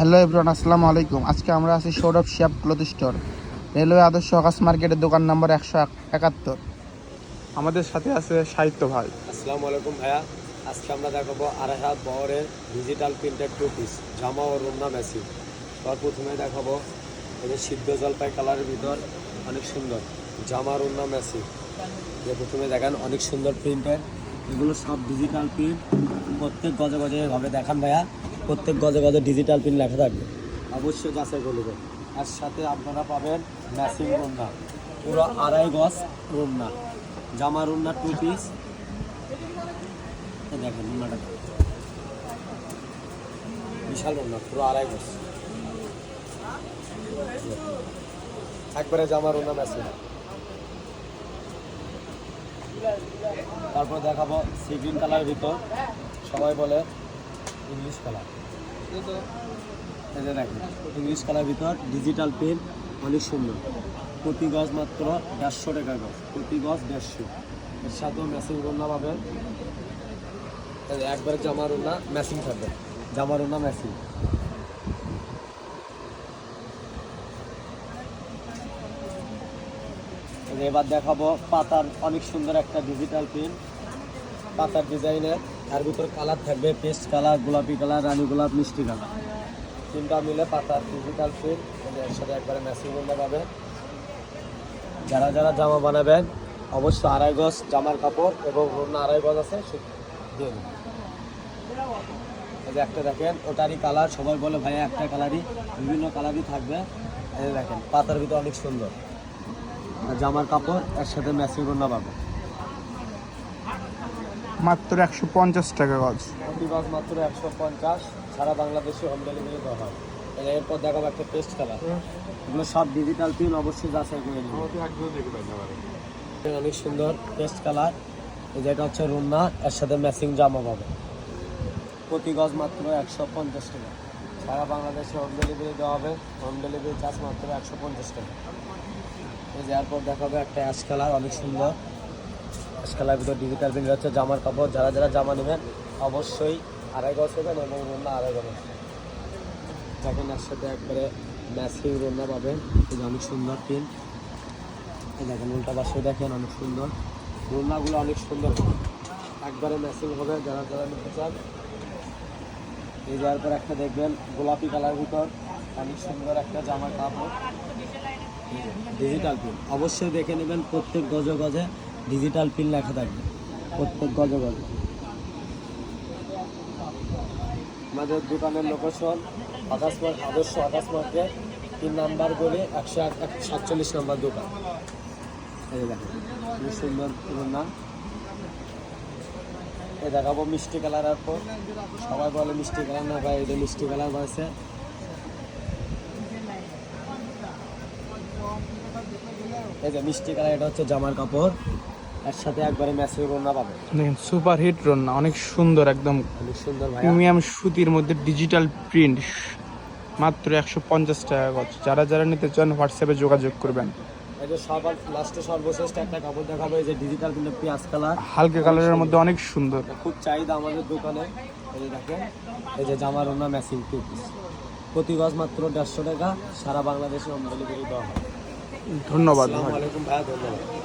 Hello everyone, আসসালামু আলাইকুম। আজকে আমরা আছি Sourav Shiyab cloth store, railway Adarsh Akash মার্কেটের দোকান নাম্বার একশো একাত্তর। আমাদের সাথে আছে সাহিত্য ভাই। আসসালামু আলাইকুম ভাইয়া। আজকে আমরা দেখাবো আড়াই হাত বহরের ডিজিটাল প্রিন্টেড টু পিস জামা ও রুমনা মেশিন সর্বপ্রথমে দেখাবো এই যে সিদ্ধ জলপাই কালারের ভিতর অনেক সুন্দর জামা রুমনা মেশিন যে প্রথমে দেখেন অনেক সুন্দর প্রিন্টের এগুলো সব ডিজিটাল প্রিন্ট প্রত্যেক গজে গজে এভাবে দেখান ভাইয়া। প্রত্যেক গজে গজে ডিজিটাল প্রিন্ট লেখা থাকবে। অবশ্যই যাচাই করে নেবেন। আর সাথে আপনারা পাবেন ম্যাচিং রুমনা। পুরো আড়াই গজ রুমনা। জামা রুমনা টু পিস দেখেন রুমনাটা। বিশাল রুমনা, পুরো আড়াই গজ। একবারে জামা রুমনা ম্যাচিং তারপর দেখাবো সি কালার ভিতর। সবাই বলে ইংলিশ কালার যে দেখেন ইংলিশ কালার ভিতর ডিজিটাল পেন অনেক সুন্দর। প্রতি গজ মাত্র দেড়শো টাকা গজ প্রতি গজ দেড়শো। এর সাথেও ম্যাচিং রোনা পাবেন। একবারে জামা রোনা ম্যাচিং থাকবে। জামা রোনা ম্যাচিং এবার দেখাবো পাতার অনেক সুন্দর একটা ডিজিটাল পেন পাতার ডিজাইনের তার ভিতর কালার থাকবে পেস্ট কালার গোলাপি কালার রানী গোলাপ, মিষ্টি কালার তিনটা মিলে পাতার ডিজিটাল প্রিন্ট এর সাথে একবারে ম্যাচিং করলে পাবে যারা যারা জামা বানাবেন, অবশ্যই আড়াই গজ জামার কাপড় এবং অন্য আড়াই গজ আছে দিয়ে একটা দেখেন, ওটারই কালার সবাই বলে ভাইয়া একটা কালারই বিভিন্ন কালারই থাকবে। দেখেন, পাতার ভিতরে অনেক সুন্দর। জামার কাপড় এর সাথে ম্যাচিং করনা পাবে মাত্র একশো পঞ্চাশ টাকা গজ। প্রতি গজ মাত্র একশো পঞ্চাশ সারা বাংলাদেশে হোম ডেলিভারি দেওয়া হয়। এরপর দেখাবো একটা টেস্ট কালার এগুলো সব ডিজিটাল পিন অবশ্যই যাচাই করে নিন। অনেক সুন্দর টেস্ট কালার এই যেটা হচ্ছে রুমনা এর সাথে ম্যাচিং জামা পাবে। প্রতি গজ মাত্র একশো পঞ্চাশ টাকা। সারা বাংলাদেশে হোম ডেলিভারি দেওয়া হবে। হোম ডেলিভারি চার্জ মাত্র একশো পঞ্চাশ টাকা। এই যে এরপর দেখাবে একটা অ্যাশ কালার অনেক সুন্দর। কালার ভিতর ডিজিটাল প্রিন্ট হচ্ছে, জামার কাপড়, যারা যারা জামা নেবেন অবশ্যই আড়াই গজ নেবেন এবং রুমনা আড়াই গজ। দেখেন এর সাথে একবারে ম্যাচিং রুমনা পাবেন, এই যে অনেক সুন্দর প্রিন্ট এই দেখেন উল্টা পাশে দেখেন অনেক সুন্দর। রুমনাগুলো অনেক সুন্দর। একবারে ম্যাচিং হবে, যারা যারা নিতে চান। এই যাওয়ার পর একটা দেখবেন, গোলাপি কালার ভিতর অনেক সুন্দর একটা জামার কাপড়। ডিজিটাল পিন অবশ্যই দেখে নেবেন প্রত্যেক গজে গজে। ডিজিটাল পিন লেখা থাকবে প্রত্যেক গজে গজে। আমাদের দোকানের লোকেশন আকাশ মার্ক আদর্শ আকাশ মার্কেট তিন নাম্বার বলে একশো এক এক, সাতচল্লিশ নাম্বার দোকান। এই যে দেখেন সুন্দর নাম। এই দেখাবো মিষ্টি কালার আর পর। সবাই বলে মিষ্টি কালার না ভাই, এটা মিষ্টি কালার হয়েছে। এই যে মিষ্টি কালার, এটা হচ্ছে জামার কাপড়। এর সাথে একবারে ম্যাচিং রোনা পাবে। দেখেন সুপার হিট রন্না অনেক সুন্দর একদম অনেক সুন্দর ভাই প্রিমিয়াম সুতির মধ্যে ডিজিটাল প্রিন্ট মাত্র একশো পঞ্চাশ টাকা গজ। যারা যারা নিতে চান হোয়াটসঅ্যাপে যোগাযোগ করবেন। সবার লাস্টে সর্বশেষ একটা কাপড় দেখাবো এই যে ডিজিটাল কিন্তু পেঁয়াজ কালার। হালকা কালারের মধ্যে অনেক সুন্দর। খুব চাহিদা আমাদের দোকানে। এই যে দেখেন এই যে জামা রোনা ম্যাচিং টু পিস প্রতি গজ মাত্র দেড়শো টাকা সারা বাংলাদেশে হোম ডেলিভারি দেওয়া হয়। ধন্যবাদ ভাইয়া ধন্যবাদ।